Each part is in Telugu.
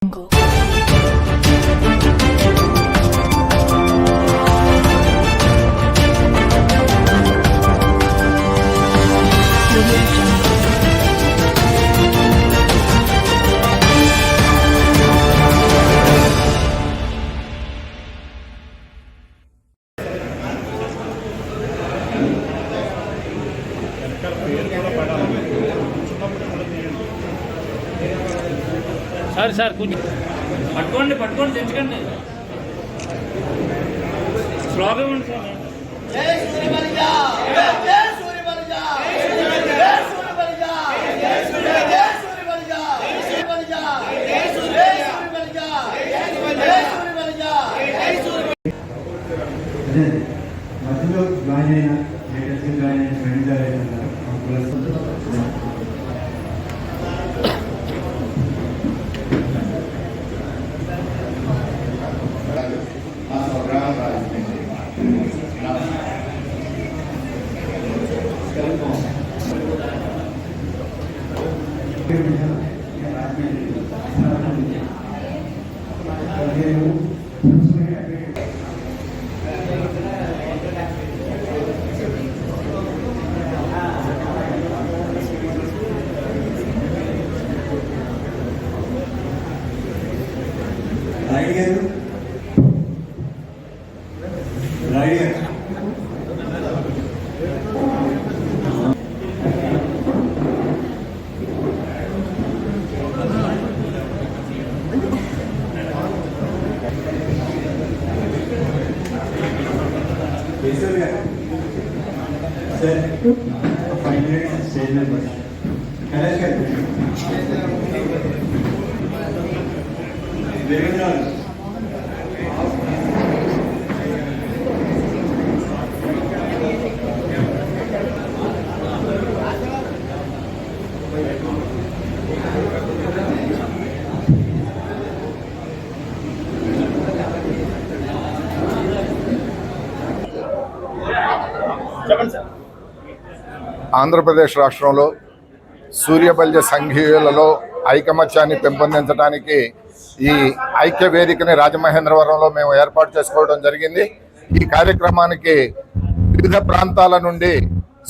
苹果 సార్ సార్ కొంచెం పట్టుకోండి పట్టుకోండి తెచ్చుకోండి. స్లోగా ఉంది Sir five minutes stage గారు ఆంధ్రప్రదేశ్ రాష్ట్రంలో సూర్యబల్య సంఘీయులలో ఐకమత్యాన్ని పెంపొందించడానికి ఈ ఐక్య వేదికని రాజమహేంద్రవరంలో మేము ఏర్పాటు చేసుకోవడం జరిగింది. ఈ కార్యక్రమానికి వివిధ ప్రాంతాల నుండి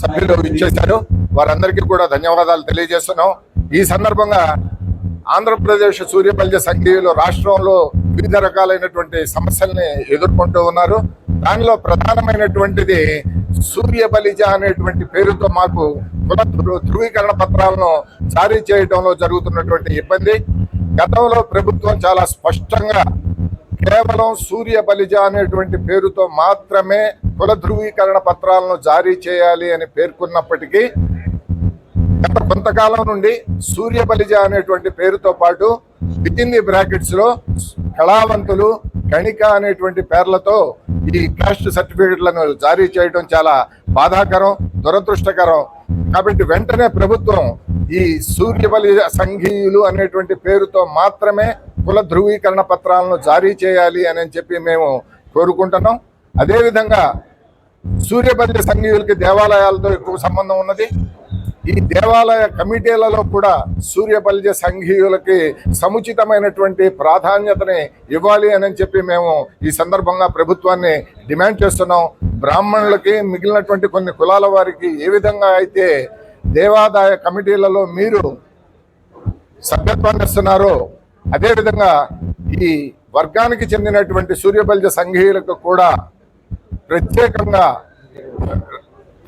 సభ్యులు ఇచ్చేశారు వారందరికీ కూడా ధన్యవాదాలు తెలియజేస్తున్నాం. ఈ సందర్భంగా ఆంధ్రప్రదేశ్ సూర్యబల్య సంఘీయులు రాష్ట్రంలో వివిధ రకాలైనటువంటి సమస్యల్ని ఎదుర్కొంటూ ఉన్నారు. దానిలో ప్రధానమైనటువంటిది సూర్య బలిజ అనేటువంటి పేరుతో మాకు కుల ధృవీకరణ పత్రాలను జారీ చేయడంలో జరుగుతున్నటువంటి ఇబ్బంది. గతంలో ప్రభుత్వం చాలా స్పష్టంగా కేవలం సూర్య బలిజ అనేటువంటి పేరుతో మాత్రమే కుల ధృవీకరణ పత్రాలను జారీ చేయాలి అని పేర్కొన్నప్పటికీ గత కొంతకాలం నుండి సూర్య బలిజ అనేటువంటి పేరుతో పాటు విత్ ఇన్ ది బ్రాకెట్స్లో కళావంతులు కణిక అనేటువంటి పేర్లతో ఈ కాస్ట్ సర్టిఫికెట్లను జారీ చేయడం చాలా బాధాకరం దురదృష్టకరం. కాబట్టి వెంటనే ప్రభుత్వం ఈ సూర్యబలి సంఘీయులు అనేటువంటి పేరుతో మాత్రమే కుల ధృవీకరణ పత్రాలను జారీ చేయాలి అని చెప్పి మేము కోరుకుంటున్నాం. అదేవిధంగా సూర్యబలి సంఘీయులకి దేవాలయాలతో ఎక్కువ సంబంధం ఉన్నది. ఈ దేవాలయ కమిటీలలో కూడా సూర్యబల్య సంఘీయులకి సముచితమైనటువంటి ప్రాధాన్యతని ఇవ్వాలి అని చెప్పి మేము ఈ సందర్భంగా ప్రభుత్వాన్ని డిమాండ్ చేస్తున్నాం. బ్రాహ్మణులకి మిగిలినటువంటి కొన్ని కులాల వారికి ఏ విధంగా అయితే దేవాదాయ కమిటీలలో మీరు సభ్యత్వాన్ని ఇస్తున్నారో అదేవిధంగా ఈ వర్గానికి చెందినటువంటి సూర్యబల్య సంఘీయులకు కూడా ప్రత్యేకంగా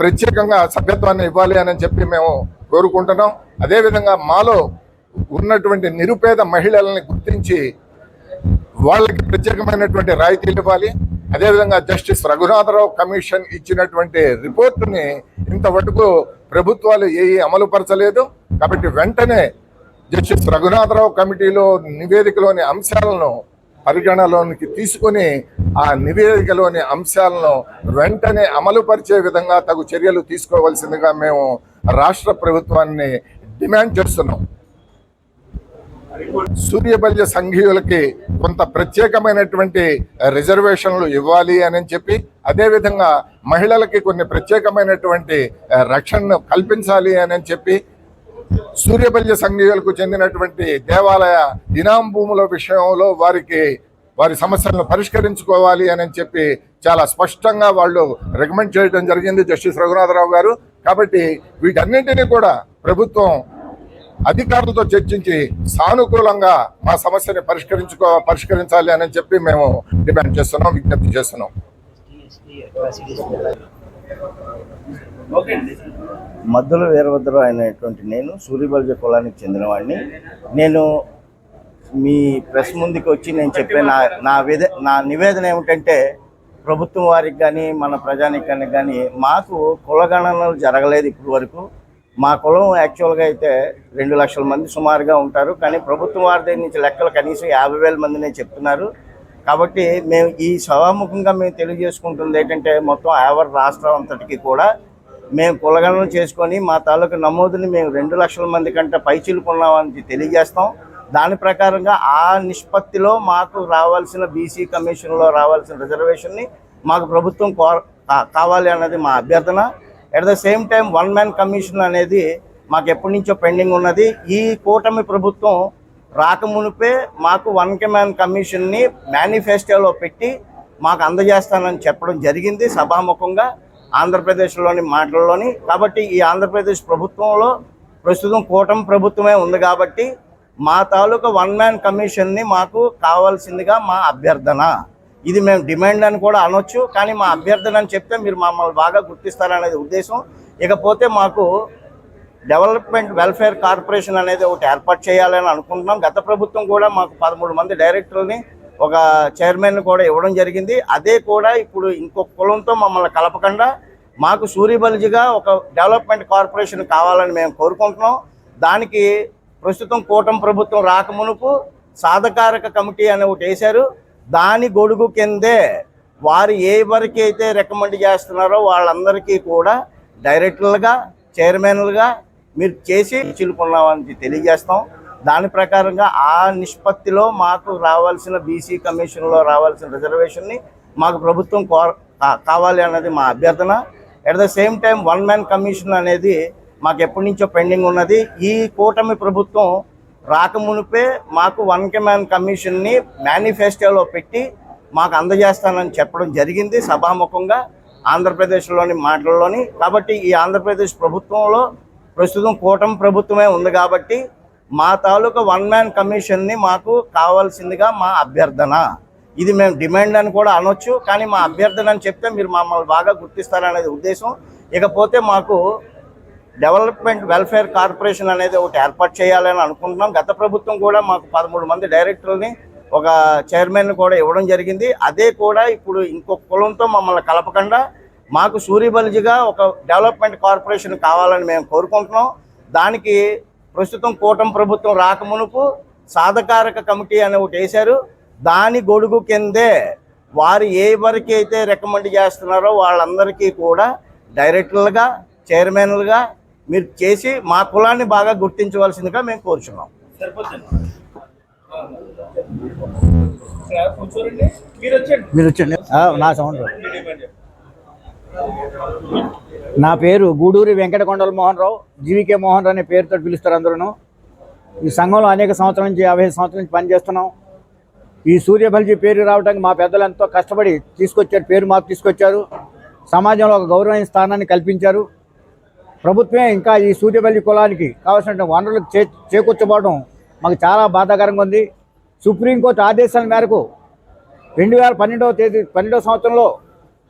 ప్రత్యేకంగా సభ్యత్వాన్ని ఇవ్వాలి అని చెప్పి మేము కోరుకుంటున్నాం. అదేవిధంగా మాలో ఉన్నటువంటి నిరుపేద మహిళలని గుర్తించి వాళ్ళకి ప్రత్యేకమైనటువంటి రాయితీలు ఇవ్వాలి. అదేవిధంగా జస్టిస్ రఘునాథరావు కమిషన్ ఇచ్చినటువంటి రిపోర్టుని ఇంతవరకు ప్రభుత్వాలు ఏ అమలు పరచలేదు కాబట్టి వెంటనే జస్టిస్ రఘునాథరావు కమిటీలో నివేదికలోని అంశాలను పరిగణలోనికి తీసుకొని ఆ నివేదికలోని అంశాలను వెంటనే అమలు పరిచే విధంగా తగు చర్యలు తీసుకోవాల్సిందిగా మేము రాష్ట్ర ప్రభుత్వాన్ని డిమాండ్ చేస్తున్నాం. సూర్యబల్య సంఘీయులకి కొంత ప్రత్యేకమైనటువంటి రిజర్వేషన్లు ఇవ్వాలి అని చెప్పి అదేవిధంగా మహిళలకి కొన్ని ప్రత్యేకమైనటువంటి రక్షణను కల్పించాలి అని చెప్పి సూర్యపల్లి సంఘీయులకు చెందినటువంటి దేవాలయ ఇనాం భూముల విషయంలో వారికి వారి సమస్యలను పరిష్కరించుకోవాలి అని చెప్పి చాలా స్పష్టంగా వాళ్ళు రికమెండ్ చేయడం జరిగింది జస్టిస్ రఘునాథరావు గారు. కాబట్టి వీటన్నింటినీ కూడా ప్రభుత్వం అధికారులతో చర్చించి సానుకూలంగా మా సమస్యని పరిష్కరించుకో పరిష్కరించాలి అని చెప్పి మేము డిమాండ్ చేస్తున్నాం విజ్ఞప్తి చేస్తున్నాం. మద్దుల వీరభద్రరావు అయినటువంటి నేను సూర్యబల్జ కులానికి చెందినవాడిని. నేను మీ ప్రెస్ ముందుకు వచ్చి నేను చెప్పే నా నా విధ నా నివేదన ఏమిటంటే ప్రభుత్వం వారికి కానీ మన ప్రజానికానికి కానీ మాకు కులగణనలు జరగలేదు ఇప్పటి వరకు. మా కులం యాక్చువల్గా అయితే రెండు లక్షల మంది సుమారుగా ఉంటారు. కానీ ప్రభుత్వం వారి దగ్గర నుంచి లెక్కలు కనీసం యాభై వేల మందినే చెప్తున్నారు. కాబట్టి మేము ఈ సభాముఖంగా మేము తెలియజేసుకుంటుంది ఏంటంటే మొత్తం యావర్ రాష్ట్రం అంతటికి కూడా మేము కులగణన చేసుకొని మా తాలూకు నమోదుని మేము రెండు లక్షల మంది కంటే పైచిలుకున్నామని తెలియజేస్తాం. దాని ప్రకారంగా ఆ నిష్పత్తిలో మాకు రావాల్సిన బీసీ కమిషన్లో రావాల్సిన రిజర్వేషన్ని మాకు ప్రభుత్వం కో- కావాలి అన్నది మా అభ్యర్థన. At the same time one man commission అనేది మాకు ఎప్పటి నుంచో పెండింగ్ ఉన్నది. ఈ కూటమి ప్రభుత్వం రాకమునిపే మాకు వన్ కమాండ్ కమిషన్ని మేనిఫెస్టోలో పెట్టి మాకు అందజేస్తానని చెప్పడం జరిగింది సభాముఖంగా ఆంధ్రప్రదేశ్లోని మాటల్లోని. కాబట్టి ఈ ఆంధ్రప్రదేశ్ ప్రభుత్వంలో ప్రస్తుతం కూటమి ప్రభుత్వమే ఉంది కాబట్టి మా తాలూకా వన్ మ్యాన్ కమిషన్ని మాకు కావాల్సిందిగా మా అభ్యర్థన. ఇది మేము డిమాండ్ అని కూడా అనొచ్చు కానీ మా అభ్యర్థన అని చెప్తే మీరు మమ్మల్ని బాగా గుర్తిస్తారనేది ఉద్దేశం. ఇకపోతే మాకు డెవలప్మెంట్ వెల్ఫేర్ కార్పొరేషన్ అనేది ఒకటి ఏర్పాటు చేయాలని అనుకుంటున్నాం. గత ప్రభుత్వం కూడా మాకు పదమూడు మంది డైరెక్టర్ని ఒక చైర్మన్ కూడా ఇవ్వడం జరిగింది. అదే కూడా ఇప్పుడు ఇంకొక కులంతో మమ్మల్ని కలపకుండా మాకు సూర్యబలిజిగా ఒక డెవలప్మెంట్ కార్పొరేషన్ కావాలని మేము కోరుకుంటున్నాం. దానికి ప్రస్తుతం కూటమి ప్రభుత్వం రాకమునుపు సాధకారక కమిటీ అని ఒకటి వేశారు. దాని గొడుగు కిందే వారు ఏ వరకు అయితే రికమెండ్ చేస్తున్నారో వాళ్ళందరికీ కూడా డైరెక్టర్లుగా చైర్మన్లుగా మీరు చేసి చిలుకున్నామని తెలియజేస్తాం. దాని ప్రకారంగా ఆ నిష్పత్తిలో మాకు రావాల్సిన బీసీ కమిషన్లో రావాల్సిన రిజర్వేషన్ని మాకు ప్రభుత్వం కో కావాలి అన్నది మా అభ్యర్థన. At the same time one man commission అనేది మాకు ఎప్పటి నుంచో పెండింగ్ ఉన్నది. ఈ కూటమి ప్రభుత్వం రాకమునిపే మాకు వన్ కే మ్యాన్ కమిషన్ని మేనిఫెస్టోలో పెట్టి మాకు అందజేస్తానని చెప్పడం జరిగింది సభాముఖంగా ఆంధ్రప్రదేశ్లోని మాటల్లోని. కాబట్టి ఈ ఆంధ్రప్రదేశ్ ప్రభుత్వంలో ప్రస్తుతం కూటమి ప్రభుత్వమే ఉంది కాబట్టి మా తాలూకా వన్ మ్యాన్ కమిషన్ని మాకు కావాల్సిందిగా మా అభ్యర్థన. ఇది మేము డిమాండ్ అని కూడా అనొచ్చు కానీ మా అభ్యర్థన అని చెప్తే మీరు మమ్మల్ని బాగా గుర్తిస్తారనేది ఉద్దేశం. ఇకపోతే మాకు డెవలప్మెంట్ వెల్ఫేర్ కార్పొరేషన్ అనేది ఒకటి ఏర్పాటు చేయాలని అనుకుంటున్నాం. గత ప్రభుత్వం కూడా మాకు పదమూడు మంది డైరెక్టర్ని ఒక చైర్మన్ కూడా ఇవ్వడం జరిగింది. అదే కూడా ఇప్పుడు ఇంకొక కులంతో మమ్మల్ని కలపకుండా మాకు సూర్యబలిజిగా ఒక డెవలప్మెంట్ కార్పొరేషన్ కావాలని మేము కోరుకుంటున్నాం. దానికి ప్రస్తుతం కూటమి ప్రభుత్వం రాకమునుపు సాధకారక కమిటీ అని ఒకటి వేశారు. దాని గొడుగు కిందే వారు ఏ వరకు అయితే రికమెండ్ చేస్తున్నారో వాళ్ళందరికీ కూడా డైరెక్టర్లుగా చైర్మన్లుగా మీరు చేసి మా కులాన్ని బాగా గుర్తించవలసిందిగా మేము కోరుచున్నాం. మీరు వచ్చండి మీరు వచ్చండి ఆ, నా సౌండ్. నా పేరు గూడూరి వెంకటకొండల మోహన్ రావు జీవికే మోహన్ రావు అనే పేరుతో పిలుస్తారు అందరూ ఈ సంఘంలో అనేక సంవత్సరాల నుంచి యాభై సంవత్సరాల నుంచి పనిచేస్తున్నాం. ఈ సూర్యబల్జీ పేరు రావడానికి మా పెద్దలు ఎంతో కష్టపడి తీసుకొచ్చారు పేరు మాకు తీసుకొచ్చారు. సమాజంలో ఒక గౌరవమైన స్థానాన్ని కల్పించారు. ప్రభుత్వమే ఇంకా ఈ సూర్యబల్లి కులానికి కావాల్సిన వనరులకు చే చేకూర్చబడడం మాకు చాలా బాధాకరంగా ఉంది. సుప్రీంకోర్టు ఆదేశాల మేరకు రెండు వేల పన్నెండవ తేదీ పన్నెండవ సంవత్సరంలో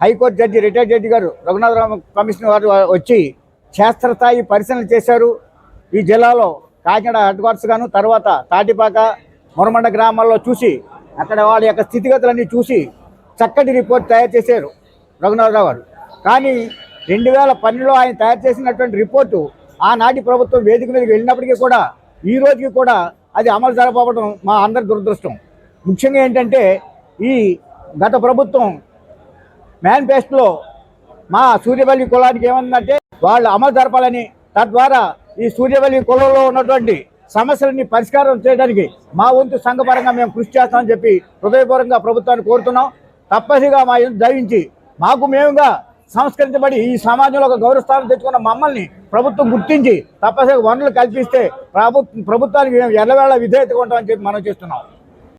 హైకోర్టు జడ్జి రిటైర్డ్ జడ్జి గారు రఘునాథరామ కమిషన్ వారు వచ్చి క్షేత్రస్థాయి పరిశీలన చేశారు. ఈ జిల్లాలో కాకినాడ హెడ్ క్వార్టర్స్ గాను తర్వాత తాటిపాక మురమండ గ్రామాల్లో చూసి అక్కడ వాళ్ళ యొక్క స్థితిగతులన్నీ చూసి చక్కటి రిపోర్ట్ తయారు చేశారు రఘునాథరావు గారు. కానీ రెండు వేల పన్నెండులో ఆయన తయారు చేసినటువంటి రిపోర్టు ఆనాటి ప్రభుత్వం వేదిక మీదకి వెళ్ళినప్పటికీ కూడా ఈ రోజుకి కూడా అది అమలు జరపడం మా అందరి దురదృష్టం. ముఖ్యంగా ఏంటంటే ఈ గత ప్రభుత్వం మేనిఫెస్టోలో మా సూర్యవల్లి కులానికి ఏమందంటే వాళ్ళు అమలు జరపాలని తద్వారా ఈ సూర్యవల్లి కులంలో ఉన్నటువంటి సమస్యలని పరిష్కారం చేయడానికి మా వంతు సంఘపరంగా మేము కృషి చేస్తామని చెప్పి హృదయపూర్వకంగా ప్రభుత్వాన్ని కోరుతున్నాం. తప్పనిసరిగా మా ఇంటి దయించి మాకు మేముగా సంస్కరించబడి ఈ సమాజంలో ఒక గౌరవస్థానం తెచ్చుకున్న మమ్మల్ని ప్రభుత్వం గుర్తించి తప్పనిసరిగా వనరులు కల్పిస్తే ప్రభు ప్రభుత్వానికి ఎల్లవేళ విధేయతగా ఉంటామని చెప్పి మనం చేస్తున్నాం.